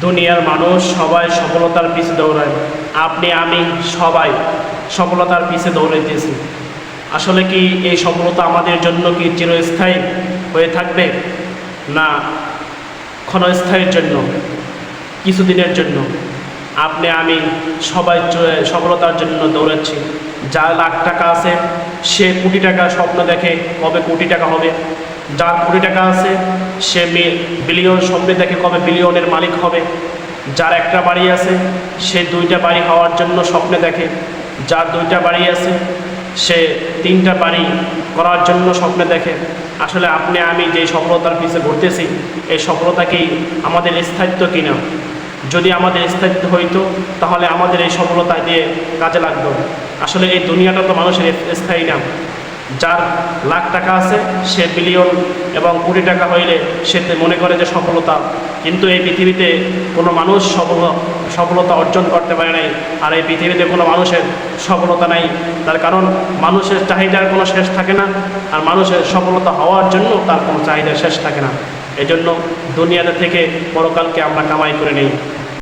দুনিয়ার মানুষ সবাই সফলতার পিছে দৌড়ায়। আপনি, আমি সবাই সফলতার পিছে দৌড়াইতেছি আসলে কি এই সফলতা আমাদের জন্য কি চিরস্থায়ী হয়ে থাকবে? না, ক্ষণস্থায়ীর জন্য, কিছুদিনের জন্য। আপনি, আমি সবাই সফলতার জন্য দৌড়াচ্ছি। যার লাখ টাকা আছে, সে কোটি টাকা স্বপ্ন দেখে কবে কোটি টাকা হবে? যার কোটি টাকা আছে, সে বিলিয়ন স্বপ্নে দেখে কবে বিলিয়নের মালিক হবে। যার একটা বাড়ি আছে, সে দুইটা বাড়ি হওয়ার জন্য স্বপ্নে দেখে। যার দুইটা বাড়ি আছে, সে তিনটা বাড়ি করার জন্য স্বপ্নে দেখে। আসলে আপনি, আমি যে সফলতার পিছে ঘুরতেছি, এই সফলতা কি আমাদের স্থায়িত্ব কিনা? যদি আমাদের স্থায়িত্ব হইতো, তাহলে আমাদের এই সফলতা দিয়ে কাজে লাগতো। আসলে এই দুনিয়াটা তো মানুষের স্থায়ী না। যার লাখ টাকা আছে, সে বিলিয়ন এবং কোটি টাকা হইলে সে মনে করে যে সফলতা। কিন্তু এই পৃথিবীতে কোনো মানুষ সফল, সফলতা অর্জন করতে পারে নাই, আর এই পৃথিবীতে কোনো মানুষের সফলতা নাই। তার কারণ মানুষের চাহিদার কোনো শেষ থাকে না, আর মানুষের সফলতা হওয়ার জন্য তার কোনো চাহিদা শেষ থাকে না। এজন্য দুনিয়াতে থেকে পরকালকে আমরা কামাই করে নেই।